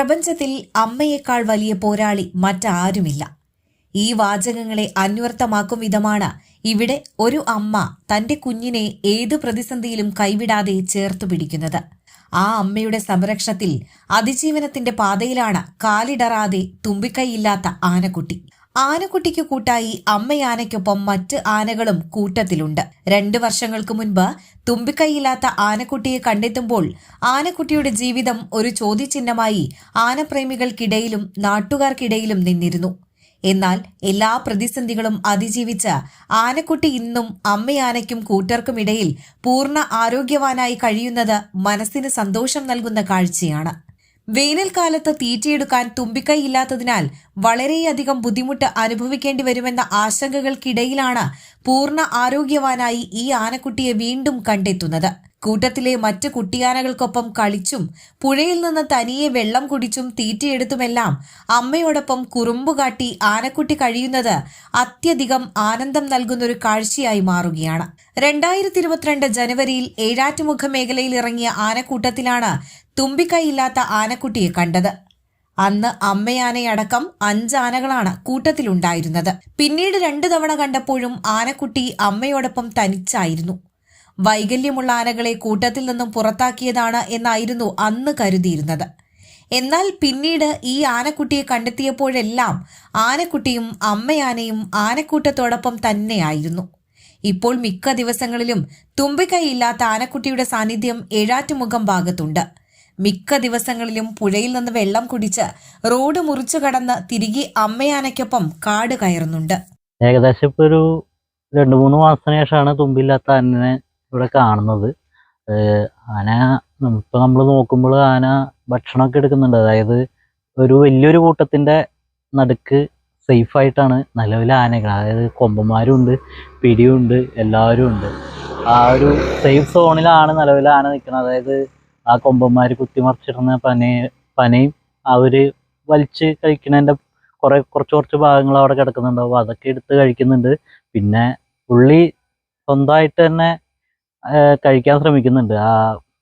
പ്രപഞ്ചത്തിൽ അമ്മയേക്കാൾ വലിയ പോരാളി മറ്റാരുമില്ല. ഈ വാചകങ്ങളെ അന്വർത്ഥമാക്കും വിധമാണ് ഇവിടെ ഒരു അമ്മ തന്റെ കുഞ്ഞിനെ ഏത് പ്രതിസന്ധിയിലും കൈവിടാതെ ചേർത്തു പിടിക്കുന്നത്. ആ അമ്മയുടെ സംരക്ഷണത്തിൽ അതിജീവനത്തിന്റെ പാതയിലാണ് കാലിടറാതെ തുമ്പിക്കൈയില്ലാത്ത ആനക്കുട്ടി. ആനക്കുട്ടിക്ക് കൂട്ടായി അമ്മയാനയ്ക്കൊപ്പം മറ്റ് ആനകളും കൂട്ടത്തിലുണ്ട്. രണ്ടു വർഷങ്ങൾക്ക് മുൻപ് തുമ്പിക്കൈയില്ലാത്ത ആനക്കുട്ടിയെ കണ്ടെത്തുമ്പോൾ ആനക്കുട്ടിയുടെ ജീവിതം ഒരു ചോദ്യചിഹ്നമായി ആനപ്രേമികൾക്കിടയിലും നാട്ടുകാർക്കിടയിലും നിന്നിരുന്നു. എന്നാൽ എല്ലാ പ്രതിസന്ധികളും അതിജീവിച്ച ആനക്കുട്ടി ഇന്നും അമ്മയാനയ്ക്കും കൂട്ടർക്കുമിടയിൽ പൂർണ ആരോഗ്യവാനായി കഴിയുന്നത് മനസ്സിന് സന്തോഷം നൽകുന്ന കാഴ്ചയാണ്. വേനൽക്കാലത്ത് തീറ്റയെടുക്കാൻ തുമ്പിക്കൈയില്ലാത്തതിനാൽ വളരെയധികം ബുദ്ധിമുട്ട് അനുഭവിക്കേണ്ടി വരുമെന്ന ആശങ്കകൾക്കിടയിലാണ് പൂർണ ആരോഗ്യവാനായി ഈ ആനക്കുട്ടിയെ വീണ്ടും കണ്ടെത്തുന്നത്. കൂട്ടത്തിലെ മറ്റ് കുട്ടിയാനകൾക്കൊപ്പം കളിച്ചും പുഴയിൽ നിന്ന് തനിയെ വെള്ളം കുടിച്ചും തീറ്റയെടുത്തുമെല്ലാം അമ്മയോടൊപ്പം കുറുമ്പുകാട്ടി ആനക്കുട്ടി കഴിയുന്നത് അത്യധികം ആനന്ദം നൽകുന്നൊരു കാഴ്ചയായി മാറുകയാണ്. രണ്ടായിരത്തി ഇരുപത്തിരണ്ട് ജനുവരിയിൽ ഏഴാറ്റുമുഖ മേഖലയിൽ ഇറങ്ങിയ ആനക്കൂട്ടത്തിലാണ് തുമ്പിക്കൈയില്ലാത്ത ആനക്കുട്ടിയെ കണ്ടത്. അന്ന് അമ്മയാനയടക്കം അഞ്ചാനകളാണ് കൂട്ടത്തിലുണ്ടായിരുന്നത്. പിന്നീട് രണ്ടു തവണ കണ്ടപ്പോഴും ആനക്കുട്ടി അമ്മയോടൊപ്പം തനിച്ചായിരുന്നു. വൈകല്യമുള്ള ആനകളെ കൂട്ടത്തിൽ നിന്നും പുറത്താക്കിയതാണ് എന്നായിരുന്നു അന്ന് കരുതിയിരുന്നത്. എന്നാൽ പിന്നീട് ഈ ആനക്കുട്ടിയെ കണ്ടെത്തിയപ്പോഴെല്ലാം ആനക്കുട്ടിയും അമ്മയാനയും ആനക്കൂട്ടത്തോടൊപ്പം തന്നെയായിരുന്നു. ഇപ്പോൾ മിക്ക ദിവസങ്ങളിലും തുമ്പിക്കൈയില്ലാത്ത ആനക്കുട്ടിയുടെ സാന്നിധ്യം ഏഴാറ്റുമുഖം ഭാഗത്തുണ്ട്. മിക്ക ദിവസങ്ങളിലും പുഴയിൽ നിന്ന് വെള്ളം കുടിച്ച് റോഡ് മുറിച്ചു കടന്ന് തിരികെ അമ്മയാനയ്ക്കൊപ്പം കാട് കയറുന്നുണ്ട്. ഏകദേശം ഇപ്പൊ ഒരു രണ്ട് മൂന്ന് മാസത്തിന് ശേഷമാണ് തുമ്പില്ലാത്ത ആനനെ ഇവിടെ കാണുന്നത്. ആന ഇപ്പൊ നമ്മൾ നോക്കുമ്പോൾ ആന ഭക്ഷണമൊക്കെ എടുക്കുന്നുണ്ട്. അതായത് ഒരു വലിയൊരു കൂട്ടത്തിന്റെ നടുക്ക് സേഫ് ആയിട്ടാണ് നിലവിലെ ആനകൾ അതായത് കൊമ്പന്മാരും ഉണ്ട് പിടിയും ഉണ്ട് എല്ലാവരും ഉണ്ട്. ആ ഒരു സേഫ് സോണിലാണ് നിലവിലെ ആന നിൽക്കുന്നത് അതായത് ആ കൊമ്പന്മാർ കുത്തിമറിച്ചിടുന്ന പന പനയും അവർ വലിച്ച് കഴിക്കുന്നതിന്റെ കുറെ കുറച്ച് കുറച്ച് ഭാഗങ്ങൾ അവിടെ കിടക്കുന്നുണ്ടാവും. അതൊക്കെ എടുത്ത് കഴിക്കുന്നുണ്ട്. പിന്നെ പുള്ളി സ്വന്തമായിട്ട് തന്നെ കഴിക്കാൻ ശ്രമിക്കുന്നുണ്ട്. ആ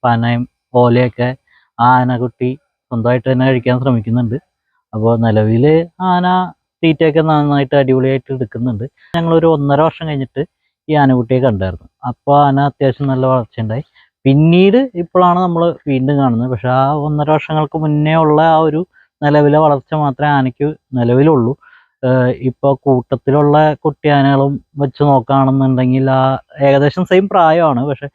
പനയും ഓലയൊക്കെ ആ ആനക്കുട്ടി സ്വന്തമായിട്ട് തന്നെ കഴിക്കാൻ ശ്രമിക്കുന്നുണ്ട്. അപ്പോൾ നിലവിൽ ആന തീറ്റയൊക്കെ നന്നായിട്ട് അടിപൊളിയായിട്ട് എടുക്കുന്നുണ്ട്. ഞങ്ങളൊരു ഒന്നര വർഷം കഴിഞ്ഞിട്ട് ഈ ആനക്കുട്ടിയെ കണ്ടായിരുന്നു. അപ്പോൾ ആന അത്യാവശ്യം നല്ല വളർച്ചയുണ്ടായി. പിന്നീട് ഇപ്പോഴാണ് നമ്മൾ വീണ്ടും കാണുന്നത്. പക്ഷെ ആ ഒന്നര വർഷങ്ങൾക്ക് മുന്നേ ഉള്ള ആ ഒരു നിലവിലെ വളർച്ച മാത്രമേ ആനയ്ക്ക് നിലവിലുള്ളൂ. ഇപ്പോൾ ഇപ്പൊ കൂട്ടത്തിലുള്ള കുട്ടിയാനകളും വെച്ച് നോക്കുകയാണെന്നുണ്ടെങ്കിൽ ആ ഏകദേശം സെയിം പ്രായമാണ്. പക്ഷെ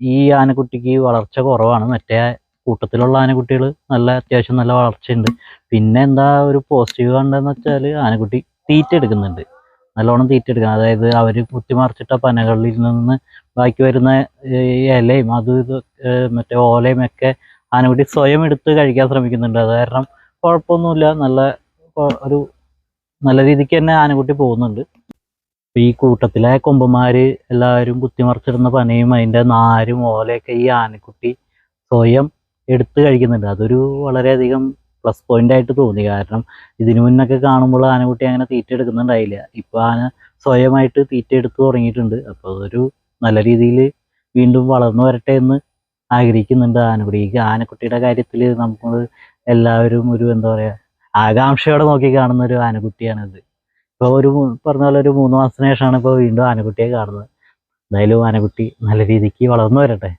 ഈ ആനക്കുട്ടിക്ക് വളർച്ച കുറവാണ്. മറ്റേ കൂട്ടത്തിലുള്ള ആനക്കുട്ടികൾ നല്ല അത്യാവശ്യം നല്ല വളർച്ചയുണ്ട്. പിന്നെ എന്താ ഒരു പോസിറ്റീവ് കണ്ടതെന്ന് വെച്ചാൽ ആനക്കുട്ടി തീറ്റ എടുക്കുന്നുണ്ട്. നല്ലോണം തീറ്റ എടുക്കണം അതായത് അവർ കുത്തിമറിച്ചിട്ട പനകളിൽ നിന്ന് ബാക്കി വരുന്ന ഇലയും അത് മറ്റേ ഓലയും ഒക്കെ ആനക്കുട്ടി സ്വയം എടുത്ത് കഴിക്കാൻ ശ്രമിക്കുന്നുണ്ട്. അത് കാരണം കുഴപ്പമൊന്നുമില്ല. നല്ല ഒരു നല്ല രീതിക്ക് തന്നെ ആനക്കുട്ടി പോകുന്നുണ്ട്. ഈ കൂട്ടത്തിലെ കൊമ്പന്മാര് എല്ലാവരും കുത്തിമറിച്ചിടുന്ന പനയും അതിന്റെ നാരും ഓലയൊക്കെ ഈ ആനക്കുട്ടി സ്വയം എടുത്ത് കഴിക്കുന്നുണ്ട്. അതൊരു വളരെയധികം പ്ലസ് പോയിന്റ് ആയിട്ട് തോന്നി. കാരണം ഇതിനു മുന്നൊക്കെ കാണുമ്പോൾ ആനക്കുട്ടി അങ്ങനെ തീറ്റ എടുക്കുന്നുണ്ടായില്ല. ഇപ്പൊ ആന സ്വയമായിട്ട് തീറ്റ എടുത്ത് തുടങ്ങിയിട്ടുണ്ട്. അപ്പൊ അതൊരു നല്ല രീതിയിൽ വീണ്ടും വളർന്നു വരട്ടെ എന്ന് ആഗ്രഹിക്കുന്നുണ്ട് ആനക്കുട്ടി. ഈ ആനക്കുട്ടിയുടെ കാര്യത്തിൽ നമുക്ക് എല്ലാവരും ഒരു എന്താ പറയാ ആകാംക്ഷയോടെ നോക്കി കാണുന്ന ഒരു ആനക്കുട്ടിയാണിത്. ഇപ്പൊ ഒരു പറഞ്ഞ പോലെ ഒരു മൂന്ന് മാസത്തിന് ശേഷമാണ് ഇപ്പൊ വീണ്ടും ആനക്കുട്ടിയെ കാണുന്നത്. എന്തായാലും ആനക്കുട്ടി നല്ല രീതിക്ക് വളർന്നു വരട്ടെ.